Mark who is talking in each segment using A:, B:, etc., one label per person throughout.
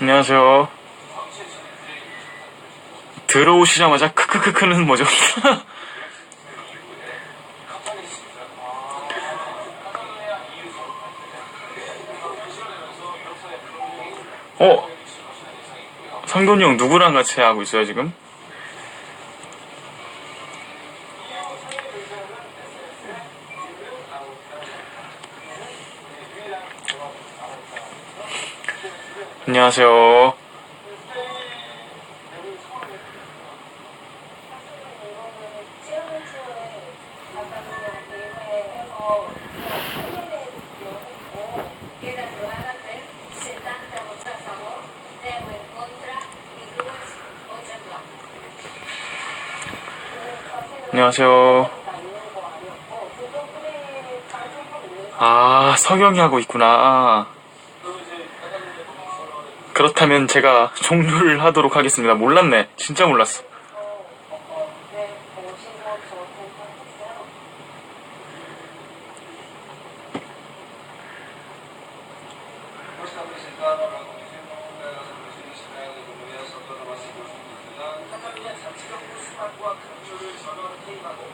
A: 안녕하세요. 들어오시자마자 크크크크는 뭐죠? 어? 성돈이 형 누구랑 같이 하고 있어요 지금? 안녕하세요. 안녕하세요. 아, 석영이 하고 있구나. 그렇다면 제가 종료를 하도록 하겠습니다. 몰랐네. 진짜 몰랐어.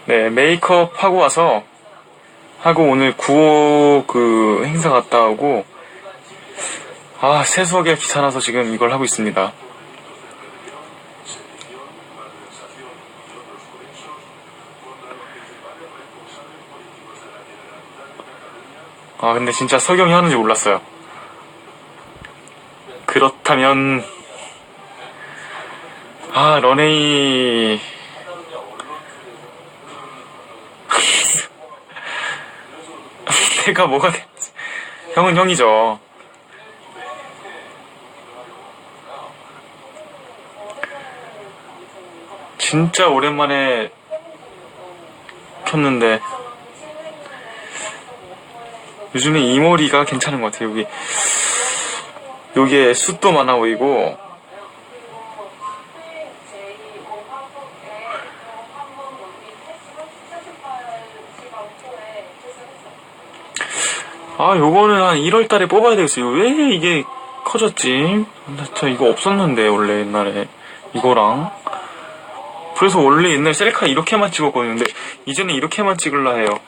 A: 네, 메이크업 하고 와서 하고 오늘 9호 그 행사 갔다 오고 아 세수하기가 귀찮아서 지금 이걸 하고 있습니다. 아 근데 진짜 석영이 하는지 몰랐어요. 그렇다면 아 런웨이 내가 뭐가 됐지? 형은 형이죠. 진짜 오랜만에 켰는데 요즘에 이 머리가 괜찮은 것 같아요. 여기 여기에 숱도 많아 보이고 아 요거는 한 1월 달에 뽑아야 되겠어요. 왜 이게 커졌지? 저 이거 없었는데 원래 옛날에 이거랑 그래서 원래 옛날 셀카 이렇게만 찍었거든요. 근데 이제는 이렇게만 찍을라 해요.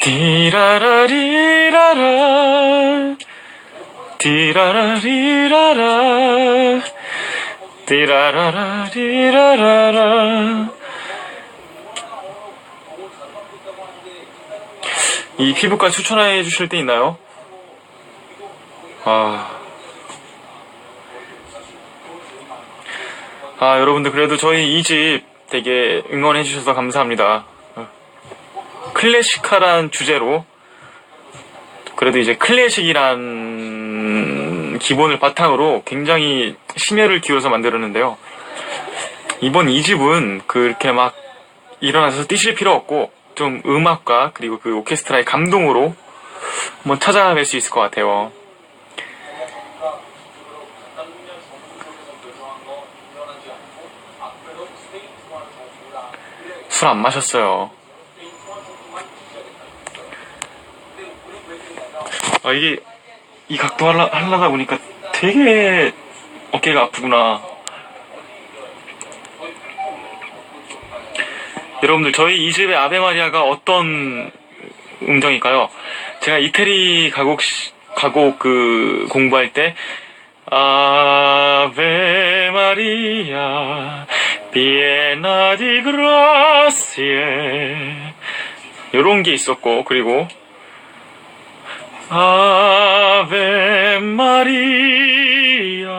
A: 디라라리라라 디라라리라라 디라라라리라라 이 피부과 추천해 주실 때 있나요? 아. 아, 여러분들, 그래도 저희 이 집 되게 응원해 주셔서 감사합니다. 어. 클래식하란 주제로, 그래도 이제 클래식이란 기본을 바탕으로 굉장히 심혈을 기울여서 만들었는데요. 이번 이 집은 그렇게 막 일어나서 뛰실 필요 없고, 좀 음악과 그리고 그 오케스트라의 감동으로 한번 찾아뵐 수 있을 것 같아요. 술 안 마셨어요. 아, 이게, 이 각도 하려, 하려다 보니까 되게 어깨가 아프구나. 여러분들, 저희 이 집의 아베마리아가 어떤 음정일까요? 제가 이태리 가곡, 시- 가곡 그 공부할 때, 아베 마리아 비에나 디 그라시에. 요런 게 있었고 그리고 아베 마리아.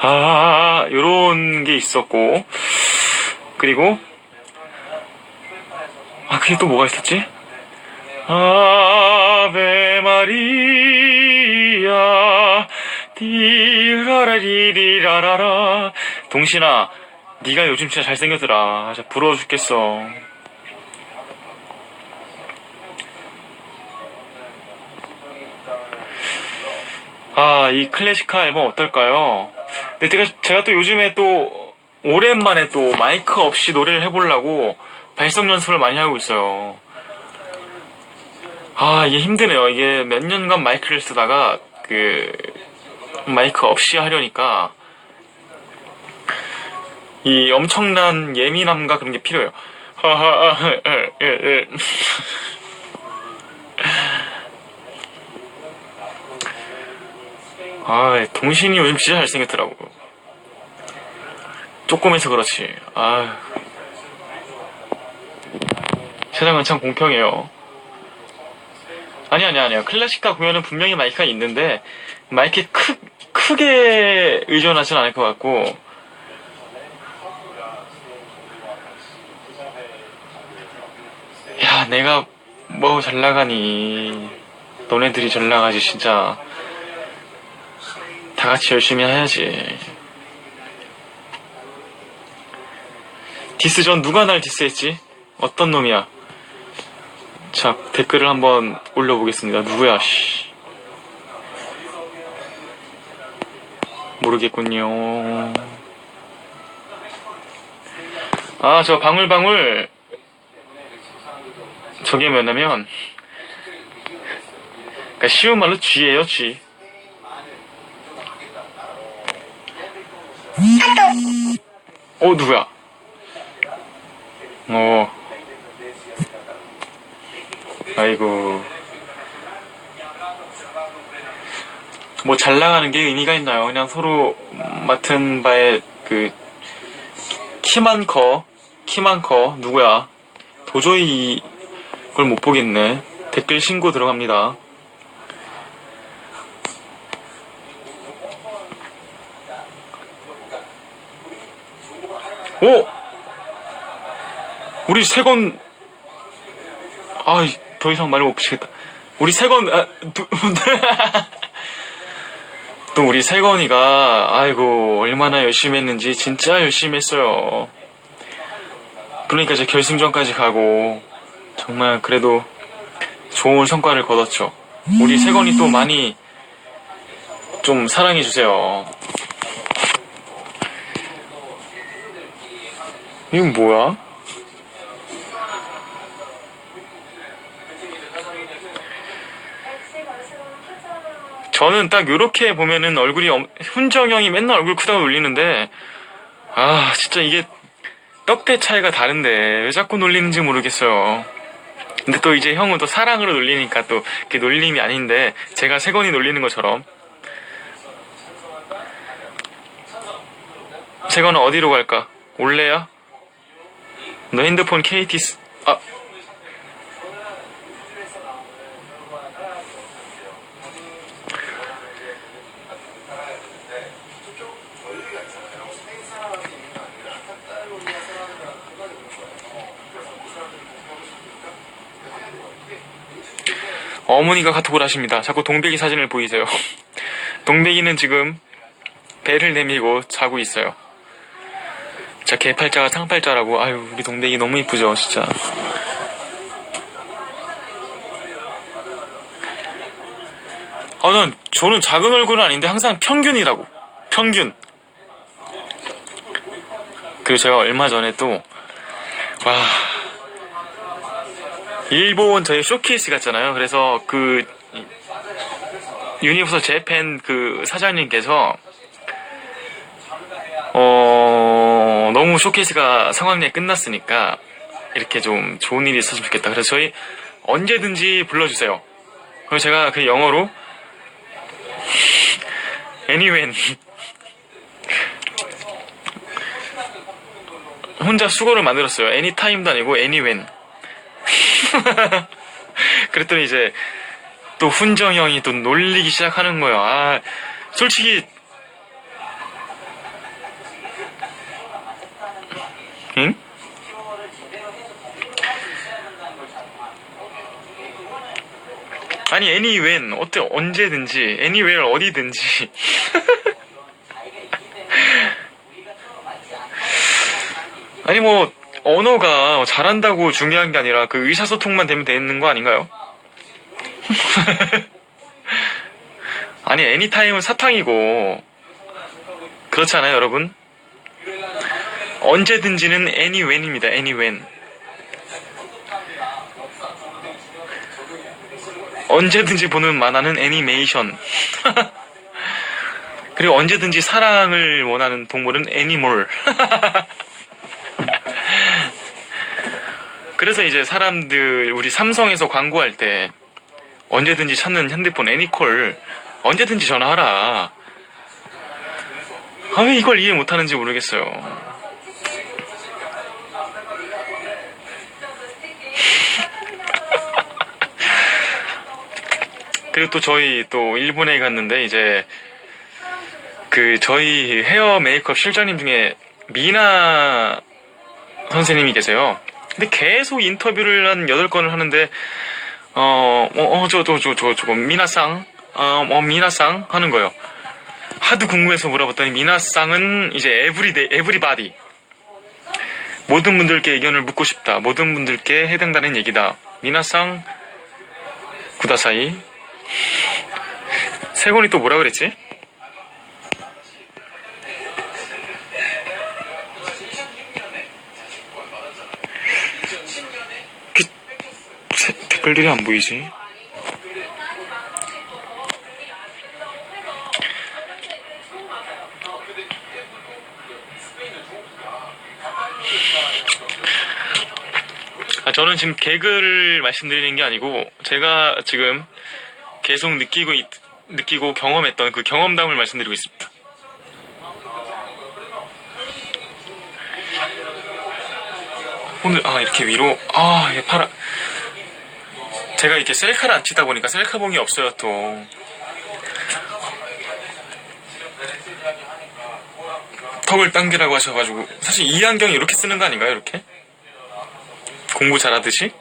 A: 아 요런 게 있었고 그리고 아 그게 또 뭐가 있었지? 아베 마리아. 디라라리리라라라. 동신아 네가 요즘 진짜 잘생겼더라 진짜 부러워 죽겠어 아 이 클래식카 앨범 어떨까요? 근데 제가, 제가 또 요즘에 또 오랜만에 또 마이크 없이 노래를 해보려고 발성 연습을 많이 하고 있어요 아, 이게 힘드네요. 이게 몇 년간 마이크를 쓰다가, 그, 마이크 없이 하려니까, 이 엄청난 예민함과 그런 게 필요해요. 아, 동신이 요즘 진짜 잘생겼더라고. 조금해서 그렇지. 아, 세상은 참 공평해요. 아니, 아니, 아니요. 클래식과 공연은 분명히 마이크가 있는데, 마이크에 크, 크게 의존하진 않을 것 같고, 야, 내가 뭐 잘 나가니. 너네들이 잘 나가지, 진짜. 다 같이 열심히 해야지. 디스 전 누가 날 디스했지? 어떤 놈이야? 자, 댓글을 한번 올려보겠습니다. 누구야, 씨. 모르겠군요. 아, 저 방울방울. 저게 뭐냐면, 그러니까 쉬운 말로 쥐예요, 쥐. 어, 누구야? 어. 아이고. 뭐 잘 나가는 게 의미가 있나요? 그냥 서로 맡은 바에 그 키만 커, 키만 커, 누구야? 도저히 이걸 못 보겠네. 댓글 신고 들어갑니다. 오! 우리 세건 아, 더 이상 말을 못 붙이겠다. 우리 세건 아, 두, 또 우리 세건이가 아이고 얼마나 열심히 했는지 진짜 열심히 했어요. 그러니까 이제 결승전까지 가고 정말 그래도 좋은 성과를 거뒀죠. 우리 세건이 또 많이 좀 사랑해 주세요. 이건 뭐야? 저는 딱 요렇게 보면은 얼굴이 엄- 훈정 형이 맨날 얼굴 크다고 놀리는데 아 진짜 이게 떡대 차이가 다른데 왜 자꾸 놀리는지 모르겠어요. 근데 또 이제 형은 또 사랑으로 놀리니까 또 그게 놀림이 아닌데 제가 세건이 놀리는 것처럼 세건은 어디로 갈까? 올래야? 너 핸드폰 KT 쓰... 아 어머니가 카톡을 하십니다. 자꾸 동백이 사진을 보이세요. 동백이는 지금 배를 내밀고 자고 있어요. 자, 개팔자가 상팔자라고. 아유, 우리 동백이 너무 이쁘죠, 진짜. 아, 난, 저는 작은 얼굴은 아닌데 항상 평균이라고. 평균. 그리고 제가 얼마 전에 또, 와, 일본 저희 쇼케이스 갔잖아요. 그래서 그 유니버설 재팬 그 사장님께서 어 너무 쇼케이스가 성황리에 끝났으니까 이렇게 좀 좋은 일이 있었으면 좋겠다. 그래서 저희 언제든지 불러주세요. 그래서 제가 그 영어로 anywhen 혼자 수고를 만들었어요. anytime도 아니고 anywhen 그랬더니 이제 또 훈정 형이 또 놀리기 시작하는 거예요. 아, 솔직히 응? 아니 anywhen 어때 언제든지 anywhere 어디든지 아니 뭐 언어가 잘한다고 중요한 게 아니라 그 의사소통만 되면 되는 거 아닌가요? 아니 애니타임은 사탕이고 그렇지 않아요 여러분? 언제든지는 anywhen입니다 anywhen 언제든지 보는 만화는 애니메이션. 그리고 언제든지 사랑을 원하는 동물은 애니몰. 그래서 이제 사람들 우리 삼성에서 광고할 때 언제든지 찾는 핸드폰 애니콜 언제든지 전화하라. 아, 왜 이걸 이해 못하는지 모르겠어요. 그리고 또 저희 또 일본에 갔는데 이제 그 저희 헤어 메이크업 실장님 중에 미나 선생님이 계세요. 근데 계속 인터뷰를 한 8건을 하는데 어, 어, 어, 저, 저, 저, 저, 저거, 미나상, 어, 어, 미나상 하는 거예요. 하도 궁금해서 물어봤더니 미나상은 이제 에브리데, 에브리바디. 모든 분들께 의견을 묻고 싶다. 모든 분들께 해당되는 얘기다. 미나상, 구다사이. 세곤이 또 뭐라 그랬지? 댓글들이 안 보이지? 아, 저는 지금 개그를 말씀드리는 게 아니고, 제가 지금 계속 느끼고, 있- 느끼고 경험했던 그 경험담을 말씀드리고 있습니다. 오늘, 아, 이렇게 위로, 아, 얘 파라. 제가 이렇게 셀카를 안 치다 보니까 셀카봉이 없어요, 또. 턱을 당기라고 하셔가지고, 사실 이 안경이 이렇게 쓰는 거 아닌가요, 이렇게? 공부 잘하듯이?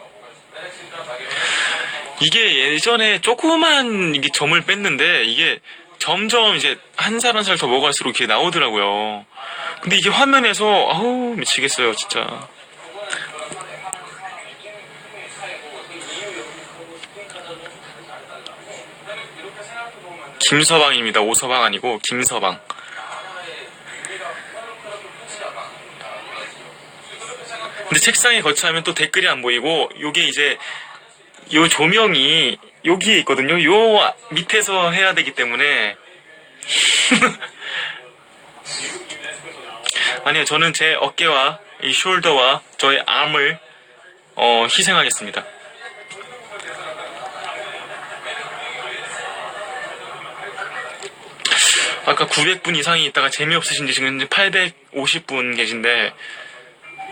A: 이게 예전에 조그만 이게 점을 뺐는데 이게 점점 이제 한 살 한 살 더 먹을수록 이렇게 나오더라고요. 근데 이게 화면에서 아우 미치겠어요 진짜. 김서방입니다. 오서방 아니고 김서방. 근데 책상에 거치하면 또 댓글이 안 보이고 요게 이제 요 조명이 여기에 있거든요. 요 밑에서 해야 되기 때문에 아니요 저는 제 어깨와 이 숄더와 저의 암을 어, 희생하겠습니다. 아까 900분 이상이 있다가 재미없으신지 지금 850분 계신데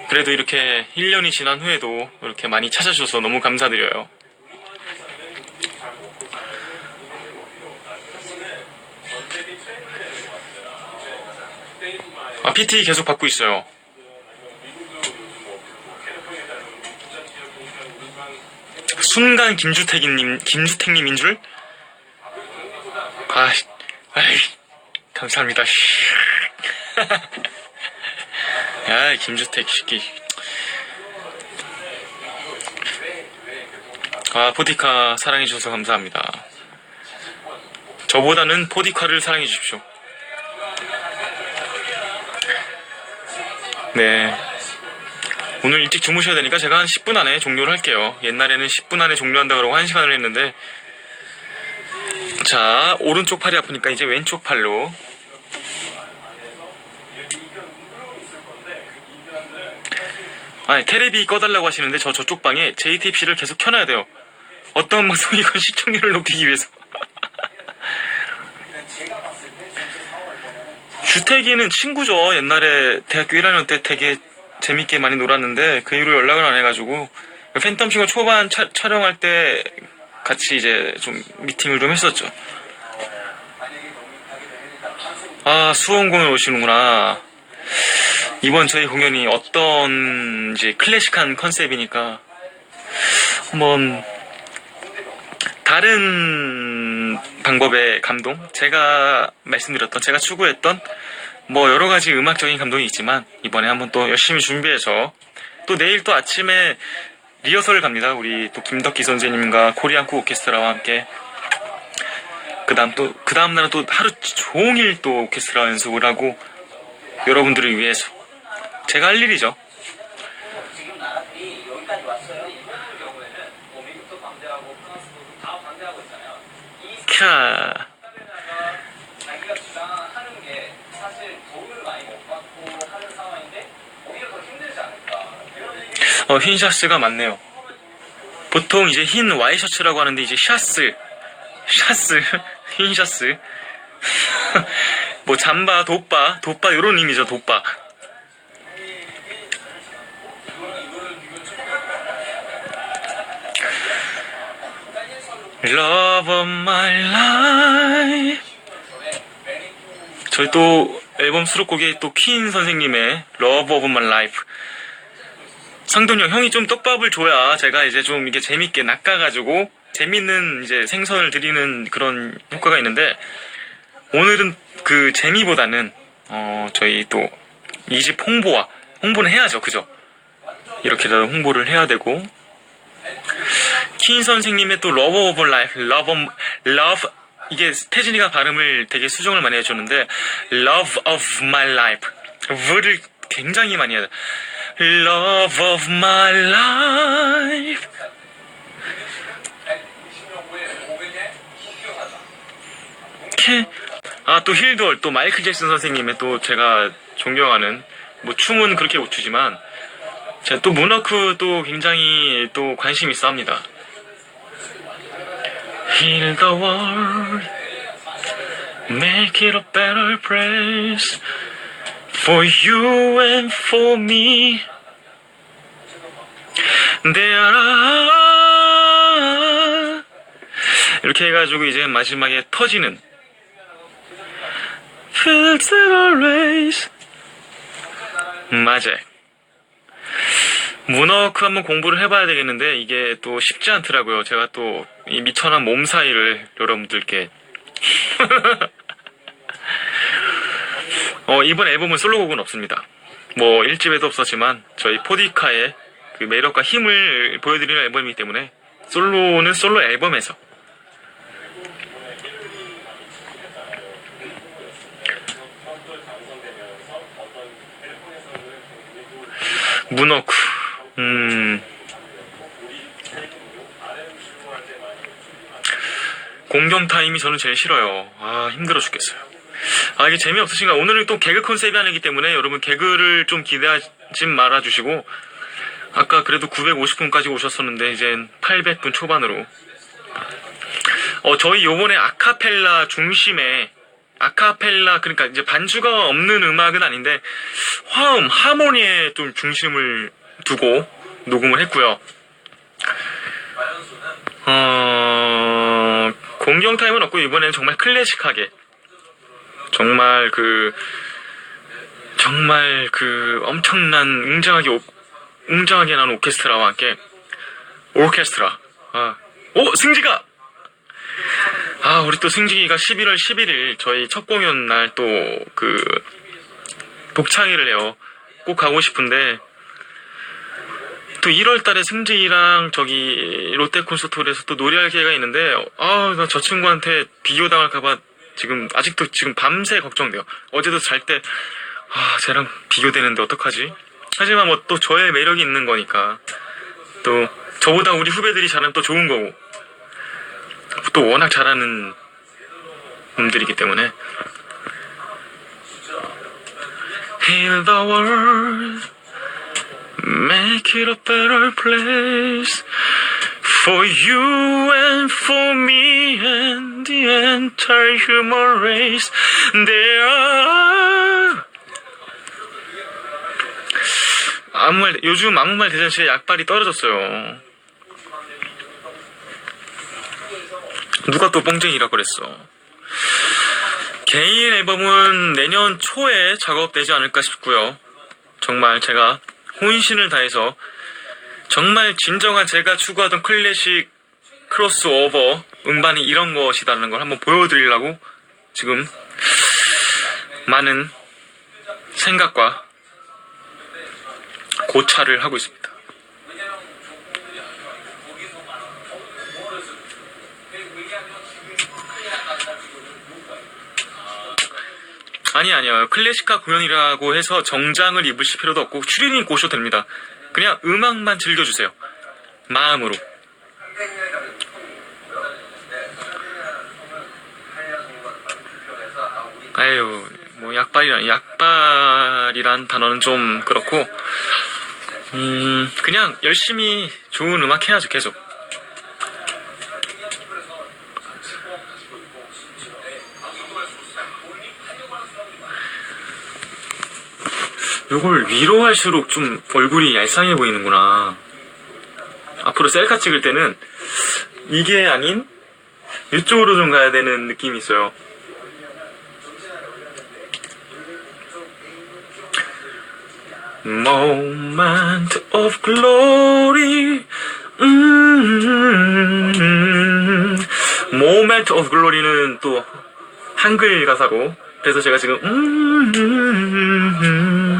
A: 그래도 이렇게 1년이 지난 후에도 이렇게 많이 찾아주셔서 너무 감사드려요. 아, PT 계속 받고 있어요. 순간 김주택님, 김주택님인 줄? 아, 아이, 감사합니다. 야, 김주택 새끼. 아, 포디카 사랑해 주셔서 감사합니다. 저보다는 포디카를 사랑해 주십시오. 네. 오늘 일찍 주무셔야 되니까 제가 한 10분 안에 종료를 할게요. 옛날에는 10분 안에 종료한다 그러고 1시간을 했는데. 자, 오른쪽 팔이 아프니까 이제 왼쪽 팔로. 아니, 테레비 꺼달라고 하시는데 저 저쪽 방에 JTBC를 계속 켜놔야 돼요. 어떤 방송이건 시청률을 높이기 위해서. 주택이는 친구죠. 옛날에 대학교 1학년 때 되게 재밌게 많이 놀았는데 그 이후로 연락을 안 해가지고 팬텀싱어 초반 차- 촬영할 때 같이 이제 좀 미팅을 좀 했었죠. 아 수원 공연 오시는구나. 이번 저희 공연이 어떤 이제 클래식한 컨셉이니까 한번 다른 방법의 감동 제가 말씀드렸던 제가 추구했던 뭐 여러 가지 음악적인 감동이 있지만 이번에 한번 또 열심히 준비해서 또 내일 또 아침에 리허설을 갑니다. 우리 또 김덕기 선생님과 코리안쿠 오케스트라와 함께. 그 다음 또 그 다음 날은 또 하루 종일 또 오케스트라 연습을 하고 여러분들을 위해서 제가 할 일이죠
B: 얘기
A: 어, 흰 샤스가 많네요. 보통 이제 흰 와이셔츠라고 하는데 이제 샤스, 샤스, 흰 샤스. 뭐 잠바, 돗바, 돗바 이런 의미죠, 돗바. Love of my life. 저희 또 앨범 수록곡에 또 퀸 선생님의 Love of my life. 상돈이 형, 형이 좀 떡밥을 줘야 제가 이제 좀 이게 재밌게 낚아가지고 재밌는 이제 생선을 드리는 그런 효과가 있는데 오늘은 그 재미보다는 어 저희 또 이 집 홍보와 홍보는 해야죠, 그죠? 이렇게라도 홍보를 해야 되고 킨 선생님의 또 of Life, Love, of- Love 이게 태진이가 발음을 되게 수정을 많이 해줬는데 Love of My Life 를 굉장히 많이 해요. Love of My Life 아 또 힐돌 또 마이클 잭슨 선생님의 또 제가 존경하는 뭐 춤은 그렇게 못 추지만 제가 또 문워크 또 굉장히 또 관심 있어 합니다. Heal the world, make it a better place for you and for me. There are 이렇게 해가지고 이제 마지막에 터지는 are raised 맞아요. 문어크 한번 공부를 해봐야 되겠는데 이게 또 쉽지 않더라고요. 제가 또 이 미천한 몸 사이를 여러분들께 어, 이번 앨범은 솔로곡은 없습니다. 뭐 1집에도 없었지만 저희 포디카의 그 매력과 힘을 보여드리는 앨범이기 때문에 솔로는 솔로 앨범에서 문어크 음 공경 타임이 저는 제일 싫어요. 아 힘들어 죽겠어요. 아 이게 재미없으신가? 오늘은 또 개그 컨셉이 아니기 때문에 여러분 개그를 좀 기대하지 말아주시고 아까 그래도 950분까지 오셨었는데 이젠 800분 초반으로 어 저희 요번에 아카펠라 중심에 아카펠라 그러니까 이제 반주가 없는 음악은 아닌데 화음 하모니에 좀 중심을 두고 녹음을 했고요. 어 공경 타임은 없고 이번에는 정말 클래식하게. 정말 그 정말 그 엄청난 웅장하게 오- 웅장하게 나는 오케스트라와 함께 오케스트라. 아, 오 승지가! 아 우리 또 승지가 11월 11일 저희 첫 공연 날 또 그 독창회를 해요. 꼭 가고 싶은데 또 1월 달에 승지랑 저기 롯데 콘서트홀에서 또 노래할 기회가 있는데 아 나 저 친구한테 비교 당할까봐 지금 아직도 지금 밤새 걱정돼요. 어제도 잘 때 아 쟤랑 비교되는데 어떡하지? 하지만 뭐 또 저의 매력이 있는 거니까 또 저보다 우리 후배들이 잘하면 또 좋은 거고. 또 워낙 잘하는 놈들이기 때문에. Heal the world Make it a better place For you and for me and the entire human race There are 아무 말 요즘 아무 말 대잔치에 약발이 떨어졌어요 누가 또 뽕쟁이라 그랬어 개인 앨범은 내년 초에 작업되지 않을까 싶고요 정말 제가 혼신을 다해서 정말 진정한 제가 추구하던 클래식 크로스오버 음반이 이런 것이다라는 걸 한번 보여드리려고 지금 많은 생각과 고찰을 하고 있습니다. 아니 아니요. 클래식카 공연이라고 해서 정장을 입으실 필요도 없고 추리닝 고셔도 됩니다. 그냥 음악만 즐겨주세요. 마음으로. 아유, 뭐 약발이란 약발이란 단어는 좀 그렇고, 음 그냥 열심히 좋은 음악 해야죠 계속. 요걸 위로 할수록 좀 얼굴이 얄쌍해 보이는구나. 앞으로 셀카 찍을 때는 이게 아닌 이쪽으로 좀 가야 되는 느낌이 있어요. Moment of glory. 음, Moment of glory는 또 한글 가사고 그래서 제가 지금 음, 음, 음, 음,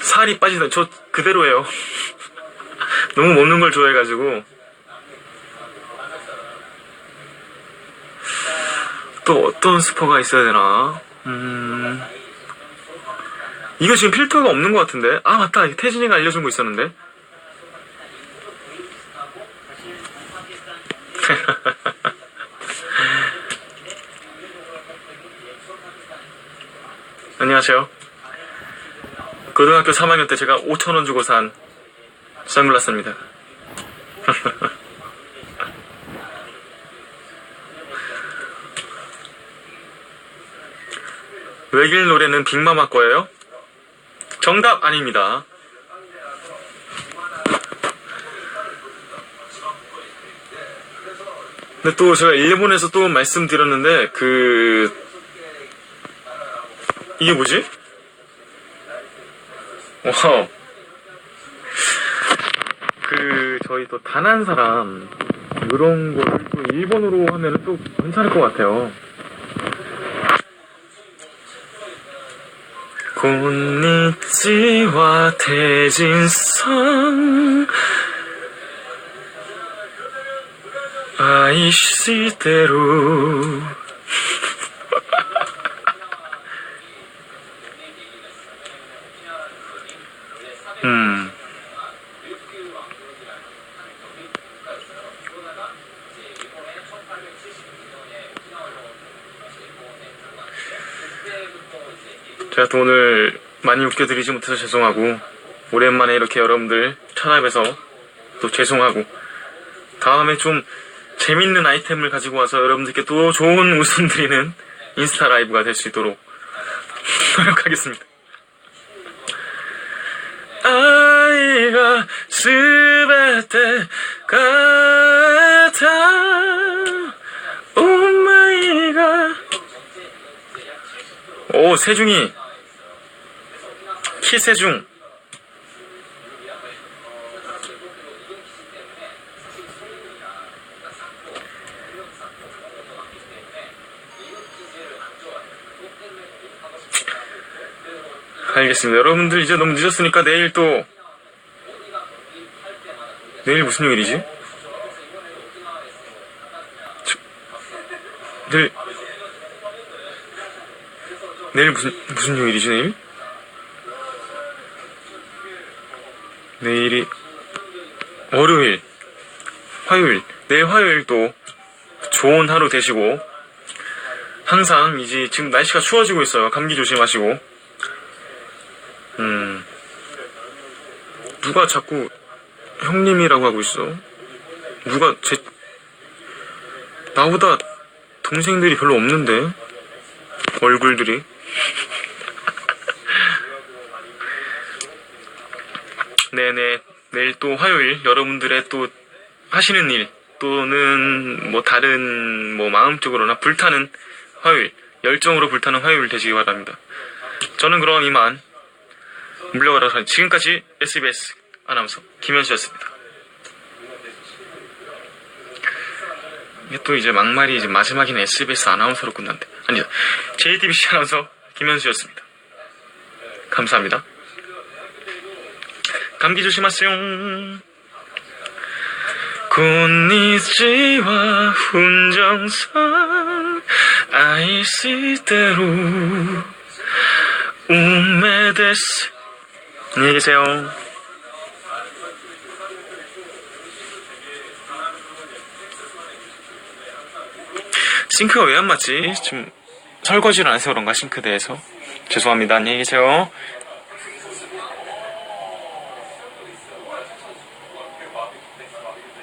A: 살이 빠진다. 저 그대로예요. 너무 먹는 걸 좋아해가지고 또 어떤 스퍼가 있어야 되나? 음. 이거 지금 필터가 없는 것 같은데? 아, 맞다. 태진이가 알려준 거 있었는데? 안녕하세요. 고등학교 3학년 때 제가 5천 원 주고 산 선글라스입니다. 외길 노래는 빅마마 거예요? 정답 아닙니다. 근데 또 제가 일본에서 또 말씀드렸는데 그 이게 뭐지? 와우. 그 저희 또 단 한 사람 이런 거를 또 일본어로 하면 또 괜찮을 것 같아요. 곤니치와 대진상 아이시대로 음 제가 또 오늘 많이 웃겨드리지 못해서 죄송하고 오랜만에 이렇게 여러분들 찾아뵈서 또 죄송하고 다음에 좀 재밌는 아이템을 가지고 와서 여러분들께 또 좋은 웃음 드리는 인스타 라이브가 될 수 있도록 노력하겠습니다. 아이가 스베테 가타 오마이가. 오 세중이. 키세중 알겠습니다. 여러분들 이제 너무 늦었으니까 내일 또 내일 무슨 요일이지? 저- 내일 내일 무슨 무슨 요일이지 내일? 내일이 월요일, 화요일, 내일 화요일 또 좋은 하루 되시고 항상 이제 지금 날씨가 추워지고 있어요. 감기 조심하시고 음 누가 자꾸 형님이라고 하고 있어? 누가 제 나보다 동생들이 별로 없는데 얼굴들이 네네 내일 또 화요일 여러분들의 또 하시는 일 또는 뭐 다른 뭐 마음적으로나 불타는 화요일 열정으로 불타는 화요일 되시기 바랍니다. 저는 그럼 이만 물러가라 서 지금까지 SBS 아나운서 김현수였습니다. 이게 또 이제 막말이 이제 마지막에는 SBS 아나운서로 끝난대. 아니다. JTBC 아나운서 김현수였습니다. 감사합니다. 감기 조심하세요. 곤니치와 훈정선 아이시대로 우메데스 안녕히 계세요. 싱크가 왜 안 맞지? 지금 설거지를 안 해서 그런가 싱크대에서 죄송합니다. 안녕히 계세요.